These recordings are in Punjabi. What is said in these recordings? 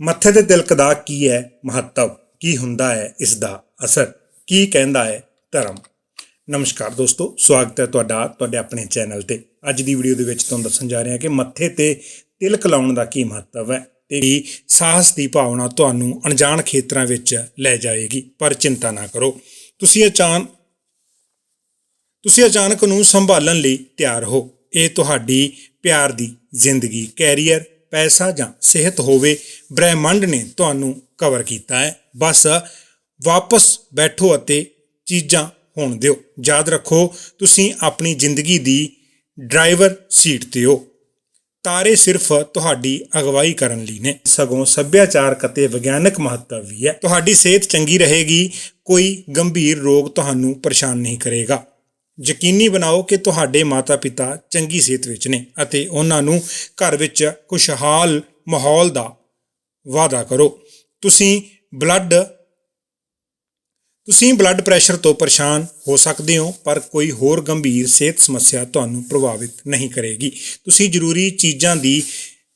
ਮੱਥੇ ਤੇ ਤਿਲਕ ਦਾ ਕੀ ਹੈ ਮਹੱਤਵ? ਕੀ ਹੁੰਦਾ ਹੈ ਇਸ ਦਾ ਅਸਰ? ਕੀ ਕਹਿੰਦਾ ਹੈ ਧਰਮ? ਨਮਸਕਾਰ ਦੋਸਤੋ, ਸਵਾਗਤ ਹੈ ਤੁਹਾਡਾ, ਤੁਹਾਡੇ ਆਪਣੇ ਚੈਨਲ ਤੇ। ਅੱਜ ਦੀ ਵੀਡੀਓ ਦੇ ਵਿੱਚ ਤੁਹਾਨੂੰ ਦੱਸਣ ਜਾ ਰਹੇ ਹਾਂ ਕਿ ਮੱਥੇ ਤੇ ਤਿਲਕ ਲਾਉਣ ਦਾ ਕੀ ਮਹੱਤਵ ਹੈ ਤੇ ਕੀ ਸਾਹਸ ਦੀ ਭਾਵਨਾ ਤੁਹਾਨੂੰ ਅਣਜਾਣ ਖੇਤਰਾਂ ਵਿੱਚ ਲੈ ਜਾਏਗੀ। ਪਰ ਚਿੰਤਾ ਨਾ ਕਰੋ। ਤੁਸੀਂ ਅਚਾਨ, ਤੁਸੀਂ ਅਚਾਨਕ ਨੂੰ ਸੰਭਾਲਣ ਲਈ ਤਿਆਰ ਹੋ। ਇਹ ਤੁਹਾਡੀ ਪਿਆਰ ਦੀ ਜ਼ਿੰਦਗੀ, ਕੈਰੀਅਰ ਪੈਸਾ ਜਾਂ ਸਿਹਤ ਹੋਵੇ, ਬ੍ਰਹਿਮੰਡ ਨੇ ਤੁਹਾਨੂੰ ਕਵਰ ਕੀਤਾ ਹੈ। ਬਸ ਵਾਪਸ ਬੈਠੋ ਅਤੇ ਚੀਜ਼ਾਂ ਹੋਣ ਦਿਓ। ਯਾਦ ਰੱਖੋ, ਤੁਸੀਂ ਆਪਣੀ ਜ਼ਿੰਦਗੀ ਦੀ ਡਰਾਈਵਰ ਸੀਟ ਤੇ ਹੋ। ਤਾਰੇ ਸਿਰਫ ਤੁਹਾਡੀ ਅਗਵਾਈ ਕਰਨ ਲਈ ਨੇ। ਸਗੋਂ ਸੱਭਿਆਚਾਰਕ ਅਤੇ ਵਿਗਿਆਨਕ ਮਹੱਤਵ ਵੀ ਹੈ। ਤੁਹਾਡੀ ਸਿਹਤ ਚੰਗੀ ਰਹੇਗੀ, ਕੋਈ ਗੰਭੀਰ ਰੋਗ ਤੁਹਾਨੂੰ ਪਰੇਸ਼ਾਨ ਨਹੀਂ ਕਰੇਗਾ। ਯਕੀਨੀ ਬਣਾਓ ਕਿ ਤੁਹਾਡੇ ਮਾਤਾ-ਪਿਤਾ ਚੰਗੀ ਸਿਹਤ ਵਿੱਚ ਨੇ ਅਤੇ ਉਹਨਾਂ ਨੂੰ ਘਰ ਵਿੱਚ ਖੁਸ਼ਹਾਲ ਮਾਹੌਲ ਦਾ ਵਾਅਦਾ ਕਰੋ। ਤੁਸੀਂ ਬਲੱਡ ਤੁਸੀਂ ਬਲੱਡ ਪ੍ਰੈਸ਼ਰ ਤੋਂ ਪਰੇਸ਼ਾਨ ਹੋ ਸਕਦੇ ਹੋ, ਪਰ ਕੋਈ ਹੋਰ ਗੰਭੀਰ ਸਿਹਤ ਸਮੱਸਿਆ ਤੁਹਾਨੂੰ ਪ੍ਰਭਾਵਿਤ ਨਹੀਂ ਕਰੇਗੀ। ਤੁਸੀਂ ਜ਼ਰੂਰੀ ਚੀਜ਼ਾਂ ਦੀ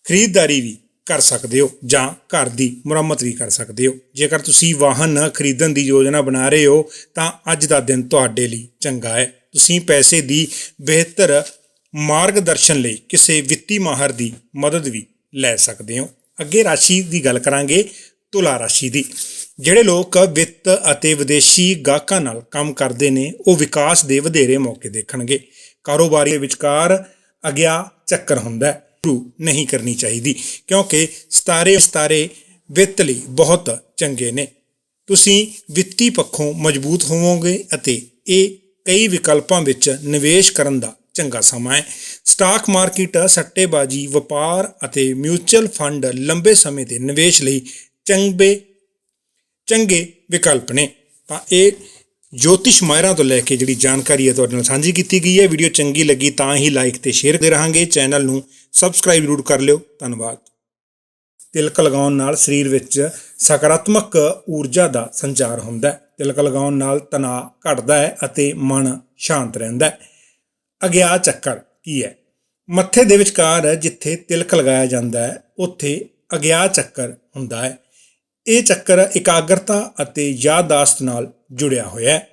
ਖਰੀਦਦਾਰੀ ਵੀ ਕਰ ਸਕਦੇ ਹੋ ਜਾਂ ਘਰ ਦੀ ਮੁਰੰਮਤ ਵੀ ਕਰ ਸਕਦੇ ਹੋ। ਜੇਕਰ ਤੁਸੀਂ ਵਾਹਨ ਖਰੀਦਣ ਦੀ ਯੋਜਨਾ ਬਣਾ ਰਹੇ ਹੋ, ਤਾਂ ਅੱਜ ਦਾ ਦਿਨ ਤੁਹਾਡੇ ਲਈ ਚੰਗਾ ਹੈ। ਤੁਸੀਂ ਪੈਸੇ ਦੀ ਬਿਹਤਰ ਮਾਰਗਦਰਸ਼ਨ ਲਈ ਕਿਸੇ ਵਿੱਤੀ ਮਾਹਰ ਦੀ ਮਦਦ ਵੀ ਲੈ ਸਕਦੇ ਹੋ। ਅੱਗੇ ਰਾਸ਼ੀ ਦੀ ਗੱਲ ਕਰਾਂਗੇ, ਤੁਲਾ ਰਾਸ਼ੀ ਦੀ। ਜਿਹੜੇ ਲੋਕ ਵਿੱਤ ਅਤੇ ਵਿਦੇਸ਼ੀ ਗਾਹਕਾਂ ਨਾਲ ਕੰਮ ਕਰਦੇ ਨੇ, ਉਹ ਵਿਕਾਸ ਦੇ ਵਧੇਰੇ ਮੌਕੇ ਦੇਖਣਗੇ। ਕਾਰੋਬਾਰੀ ਦੇ ਵਿਚਕਾਰ ਅਗਿਆ ਚੱਕਰ ਹੁੰਦਾ ਸ਼ੁਰੂ ਨਹੀਂ ਕਰਨੀ ਚਾਹੀਦੀ, ਕਿਉਂਕਿ ਸਤਾਰੇ ਸਤਾਰੇ ਵਿੱਤ ਲਈ ਬਹੁਤ ਚੰਗੇ ਨੇ। ਤੁਸੀਂ ਵਿੱਤੀ ਪੱਖੋਂ ਮਜ਼ਬੂਤ ਹੋਵੋਗੇ ਅਤੇ ਇਹ ਕਈ ਵਿਕਲਪਾਂ ਵਿੱਚ ਨਿਵੇਸ਼ ਕਰਨ ਦਾ ਚੰਗਾ ਸਮਾਂ ਹੈ। ਸਟਾਕ ਮਾਰਕੀਟ, ਸੱਟੇਬਾਜ਼ੀ, ਵਪਾਰ ਅਤੇ ਮਿਊਚੁਅਲ ਫੰਡ ਲੰਬੇ ਸਮੇਂ ਦੇ ਨਿਵੇਸ਼ ਲਈ ਚੰਗੇ ਚੰਗੇ ਵਿਕਲਪ ਨੇ। ਤਾਂ ਇਹ ਜੋਤਿਸ਼ ਮਾਇਰਾਂ ਤੋਂ ਲੈ ਕੇ ਜਿਹੜੀ ਜਾਣਕਾਰੀ ਹੈ ਤੁਹਾਡੇ ਨਾਲ ਸਾਂਝੀ ਕੀਤੀ ਗਈ ਹੈ। ਵੀਡੀਓ ਚੰਗੀ ਲੱਗੀ ਤਾਂ ਹੀ ਲਾਈਕ ਤੇ ਸ਼ੇਅਰ ਕਰਦੇ ਰਹਾਂਗੇ। ਚੈਨਲ ਨੂੰ ਸਬਸਕ੍ਰਾਈਬ ਜ਼ਰੂਰ ਕਰ ਲਿਓ। ਧੰਨਵਾਦ। ਤਿਲਕ ਲਗਾਉਣ ਨਾਲ ਸਰੀਰ ਵਿੱਚ ਸਕਾਰਾਤਮਕ ਊਰਜਾ ਦਾ ਸੰਚਾਰ ਹੁੰਦਾ ਹੈ। ਤਿਲਕ ਲਗਾਉਣ ਨਾਲ ਤਣਾਅ ਘਟਦਾ ਹੈ ਅਤੇ ਮਨ ਸ਼ਾਂਤ ਰਹਿੰਦਾ ਹੈ। ਅਗਿਆ ਚੱਕਰ ਕੀ ਹੈ? ਮੱਥੇ ਦੇ ਵਿਚਕਾਰ ਜਿੱਥੇ ਤਿਲਕ ਲਗਾਇਆ ਜਾਂਦਾ ਹੈ, ਉੱਥੇ ਅਗਿਆ ਚੱਕਰ ਹੁੰਦਾ ਹੈ। ਇਹ ਚੱਕਰ ਇਕਾਗਰਤਾ ਅਤੇ ਯਾਦਾਸ਼ਤ ਨਾਲ ਜੁੜਿਆ ਹੋਇਆ ਹੈ।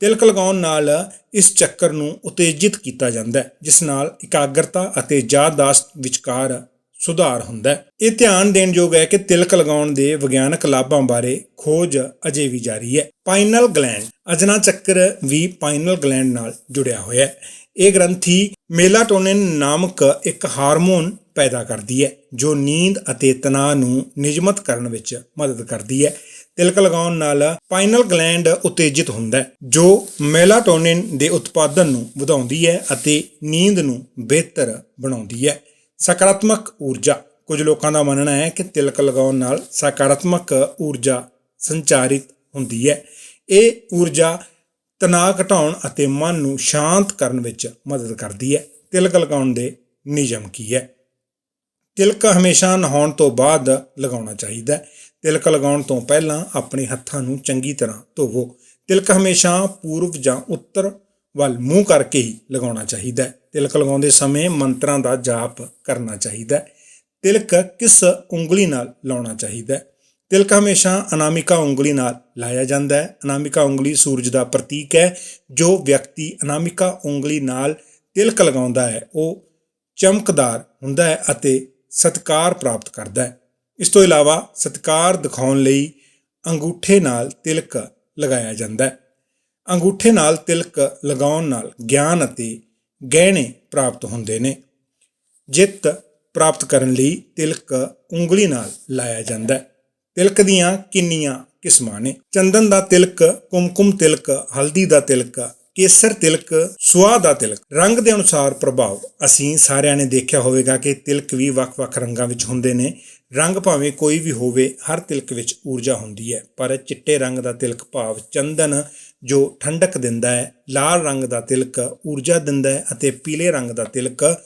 ਤਿਲਕ ਲਗਾਉਣ ਨਾਲ ਇਸ ਚੱਕਰ ਨੂੰ ਉਤੇਜਿਤ ਕੀਤਾ ਜਾਂਦਾ ਹੈ, ਜਿਸ ਨਾਲ ਇਕਾਗਰਤਾ ਅਤੇ ਯਾਦਾਸ਼ਤ ਵਿਚਕਾਰ ਸੁਧਾਰ ਹੁੰਦਾ ਹੈ। ਇਹ ਧਿਆਨ ਦੇਣ ਯੋਗ ਹੈ ਕਿ ਤਿਲਕ ਲਗਾਉਣ ਦੇ ਵਿਗਿਆਨਕ ਲਾਭਾਂ ਬਾਰੇ ਖੋਜ ਅਜੇ ਵੀ ਜਾਰੀ ਹੈ। ਪਾਈਨਲ ਗਲੈਂਡ, ਅਜਨਾ ਚੱਕਰ ਵੀ ਪਾਈਨਲ ਗਲੈਂਡ ਨਾਲ ਜੁੜਿਆ ਹੋਇਆ ਹੈ। ਇਹ ਗ੍ਰੰਥੀ ਮੇਲਾਟੋਨਿਨ ਨਾਮਕ ਇੱਕ ਹਾਰਮੋਨ ਪੈਦਾ ਕਰਦੀ ਹੈ, ਜੋ ਨੀਂਦ ਅਤੇ ਤਣਾਅ ਨੂੰ ਨਿਯਮਤ ਕਰਨ ਵਿੱਚ ਮਦਦ ਕਰਦੀ ਹੈ। ਤਿਲਕ ਲਗਾਉਣ ਨਾਲ ਪਾਈਨਲ ਗਲੈਂਡ ਉਤੇਜਿਤ ਹੁੰਦਾ ਹੈ, ਜੋ ਮੇਲਾਟੋਨਿਨ ਦੇ ਉਤਪਾਦਨ ਨੂੰ ਵਧਾਉਂਦੀ ਹੈ ਅਤੇ ਨੀਂਦ ਨੂੰ ਬਿਹਤਰ ਬਣਾਉਂਦੀ ਹੈ। ਸਕਾਰਾਤਮਕ ਊਰਜਾ। ਕੁਝ ਲੋਕਾਂ ਦਾ ਮੰਨਣਾ ਹੈ ਕਿ ਤਿਲਕ ਲਗਾਉਣ ਨਾਲ ਸਕਾਰਾਤਮਕ ਊਰਜਾ ਸੰਚਾਰਿਤ ਹੁੰਦੀ ਹੈ। ਇਹ ਊਰਜਾ ਤਣਾਅ ਘਟਾਉਣ ਅਤੇ ਮਨ ਨੂੰ ਸ਼ਾਂਤ ਕਰਨ ਵਿੱਚ ਮਦਦ ਕਰਦੀ ਹੈ। ਤਿਲਕ ਲਗਾਉਣ ਦੇ ਨਿਯਮ ਕੀ ਹੈ? ਤਿਲਕ ਹਮੇਸ਼ਾ ਨਹਾਉਣ ਤੋਂ ਬਾਅਦ ਲਗਾਉਣਾ ਚਾਹੀਦਾ ਹੈ। ਤਿਲਕ ਲਗਾਉਣ ਤੋਂ ਪਹਿਲਾਂ ਆਪਣੇ ਹੱਥਾਂ ਨੂੰ ਚੰਗੀ ਤਰ੍ਹਾਂ ਧੋਵੋ। ਤਿਲਕ ਹਮੇਸ਼ਾ ਪੂਰਬ ਜਾਂ ਉੱਤਰ ਵੱਲ ਮੂੰਹ ਕਰਕੇ ਹੀ ਲਗਾਉਣਾ ਚਾਹੀਦਾ ਹੈ। ਤਿਲਕ ਲਗਾਉਂਦੇ ਸਮੇਂ ਮੰਤਰਾਂ ਦਾ ਜਾਪ ਕਰਨਾ ਚਾਹੀਦਾ ਹੈ। ਤਿਲਕ ਕਿਸ ਉਂਗਲੀ ਨਾਲ ਲਾਉਣਾ ਚਾਹੀਦਾ ਹੈ? ਤਿਲਕ ਹਮੇਸ਼ਾ ਅਨਾਮਿਕਾ ਉਂਗਲੀ ਨਾਲ ਲਾਇਆ ਜਾਂਦਾ ਹੈ। ਅਨਾਮਿਕਾ ਉਂਗਲੀ ਸੂਰਜ ਦਾ ਪ੍ਰਤੀਕ ਹੈ। ਜੋ ਵਿਅਕਤੀ ਅਨਾਮਿਕਾ ਉਂਗਲੀ ਨਾਲ ਤਿਲਕ ਲਗਾਉਂਦਾ ਹੈ, ਉਹ ਚਮਕਦਾਰ ਹੁੰਦਾ ਹੈ ਅਤੇ ਸਤਕਾਰ ਪ੍ਰਾਪਤ ਕਰਦਾ ਹੈ। ਇਸ ਤੋਂ ਇਲਾਵਾ ਸਤਕਾਰ ਦਿਖਾਉਣ ਲਈ ਅੰਗੂਠੇ ਨਾਲ ਤਿਲਕ ਲਗਾਇਆ ਜਾਂਦਾ ਹੈ। ਅੰਗੂਠੇ ਨਾਲ ਤਿਲਕ ਲਗਾਉਣ ਨਾਲ ਗਿਆਨ ਅਤੇ ਗਹਿਣੇ ਪ੍ਰਾਪਤ ਹੁੰਦੇ ਨੇ। ਜਿੱਤ ਪ੍ਰਾਪਤ ਕਰਨ ਲਈ ਤਿਲਕ ਉਂਗਲੀ ਨਾਲ ਲਾਇਆ ਜਾਂਦਾ ਹੈ। ਤਿਲਕ ਦੀਆਂ ਕਿੰਨੀਆਂ ਕਿਸਮਾਂ ਨੇ? ਚੰਦਨ ਦਾ ਤਿਲਕ, ਕੁਮਕੁਮ ਤਿਲਕ, ਹਲਦੀ ਦਾ ਤਿਲਕ ਕੇਸਰ ਤਿਲਕ, ਸੁਆਹ ਦਾ ਤਿਲਕ। ਰੰਗ ਦੇ ਅਨੁਸਾਰ ਪ੍ਰਭਾਵ। ਅਸੀਂ ਸਾਰਿਆਂ ਨੇ ਦੇਖਿਆ ਹੋਵੇਗਾ ਕਿ ਤਿਲਕ ਵੀ ਵੱਖ-ਵੱਖ ਰੰਗਾਂ ਵਿੱਚ ਹੁੰਦੇ ਨੇ। ਰੰਗ ਭਾਵੇਂ ਕੋਈ ਵੀ ਹੋਵੇ, ਹਰ ਤਿਲਕ ਵਿੱਚ ਊਰਜਾ ਹੁੰਦੀ ਹੈ। ਪਰ ਚਿੱਟੇ ਰੰਗ ਦਾ ਤਿਲਕ ਭਾਵ ਚੰਦਨ, ਜੋ ਠੰਡਕ ਦਿੰਦਾ ਹੈ, ਲਾਲ ਰੰਗ ਦਾ ਤਿਲਕ ਊਰਜਾ ਦਿੰਦਾ ਹੈ ਅਤੇ ਪੀਲੇ ਰੰਗ ਦਾ ਤਿਲਕ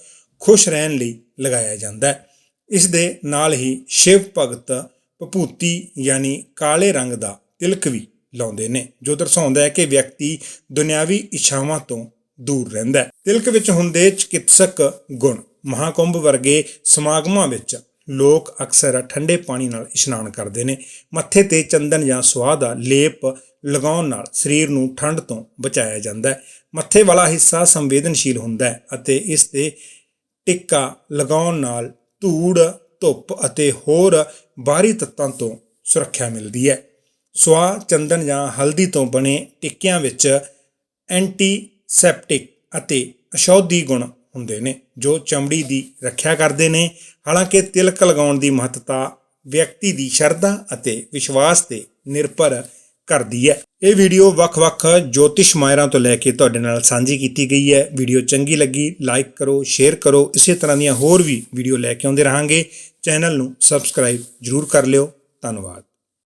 ਖੁਸ਼ ਰਹਿਣ ਲਈ ਲਗਾਇਆ ਜਾਂਦਾ ਹੈ। ਇਸ ਦੇ ਨਾਲ ਹੀ ਸ਼ਿਵ ਭਗਤ, ਭਪੂਤੀ, ਯਾਨੀ ਕਾਲੇ ਰੰਗ ਦਾ ਤਿਲਕ ਵੀ ਲਾਉਂਦੇ ਨੇ, ਜੋ ਦਰਸਾਉਂਦਾ ਹੈ ਕਿ ਵਿਅਕਤੀ ਦੁਨਿਆਵੀ ਇੱਛਾਵਾਂ ਤੋਂ ਦੂਰ ਰਹਿੰਦਾ ਹੈ। ਤਿਲਕ ਵਿੱਚ ਹੁੰਦੇ ਚਿਕਿਤਸਕ ਗੁਣ, ਮਹਾਕੁੰਭ ਵਰਗੇ ਸਮਾਗਮਾਂ ਵਿੱਚ ਲੋਕ ਅਕਸਰ ਠੰਡੇ ਪਾਣੀ ਨਾਲ ਇਸ਼ਨਾਨ ਕਰਦੇ ਨੇ। ਮੱਥੇ ਤੇ ਚੰਦਨ ਜਾਂ ਸੁਆਹ ਦਾ ਲੇਪ ਲਗਾਉਣ ਨਾਲ ਸਰੀਰ ਨੂੰ ਠੰਡ ਤੋਂ ਬਚਾਇਆ ਜਾਂਦਾ ਹੈ। ਮੱਥੇ ਵਾਲਾ ਹਿੱਸਾ ਸੰਵੇਦਨਸ਼ੀਲ ਹੁੰਦਾ ਹੈ ਅਤੇ ਇਸ ਤੇ ਟਿੱਕਾ ਲਗਾਉਣ ਨਾਲ ਧੂੜ, ਧੁੱਪ ਅਤੇ ਹੋਰ ਬਾਹਰੀ ਤੱਤਾਂ ਤੋਂ ਸੁਰੱਖਿਆ ਮਿਲਦੀ ਹੈ। ਸਵਾ ਚੰਦਨ ਜਾਂ ਹਲਦੀ ਤੋਂ ਬਣੇ ਟਿੱਕਿਆਂ ਵਿੱਚ ਐਂਟੀਸੈਪਟਿਕ ਅਤੇ ਅਸ਼ੌਧੀ ਗੁਣ ਹੁੰਦੇ ਨੇ, ਜੋ ਚਮੜੀ ਦੀ ਰੱਖਿਆ ਕਰਦੇ ਨੇ। ਹਾਲਾਂਕਿ ਤਿਲਕ ਲਗਾਉਣ ਦੀ ਮਹੱਤਤਾ ਵਿਅਕਤੀ ਦੀ ਸ਼ਰਧਾ ਅਤੇ ਵਿਸ਼ਵਾਸ ਤੇ ਨਿਰਭਰ ਕਰਦੀ ਹੈ। ਇਹ ਵੀਡੀਓ ਵੱਖ-ਵੱਖ ਜੋਤਿਸ਼ ਮਾਇਰਾਂ ਤੋਂ ਲੈ ਕੇ ਤੁਹਾਡੇ ਨਾਲ ਸਾਂਝੀ ਕੀਤੀ ਗਈ ਹੈ। ਵੀਡੀਓ ਚੰਗੀ ਲੱਗੀ, ਲਾਈਕ ਕਰੋ, ਸ਼ੇਅਰ ਕਰੋ। ਇਸੇ ਤਰ੍ਹਾਂ ਦੀਆਂ ਹੋਰ ਵੀ ਵੀਡੀਓ ਲੈ ਕੇ ਆਉਂਦੇ ਰਹਾਂਗੇ। ਚੈਨਲ ਨੂੰ ਸਬਸਕ੍ਰਾਈਬ ਜਰੂਰ ਕਰ ਲਿਓ। ਧੰਨਵਾਦ।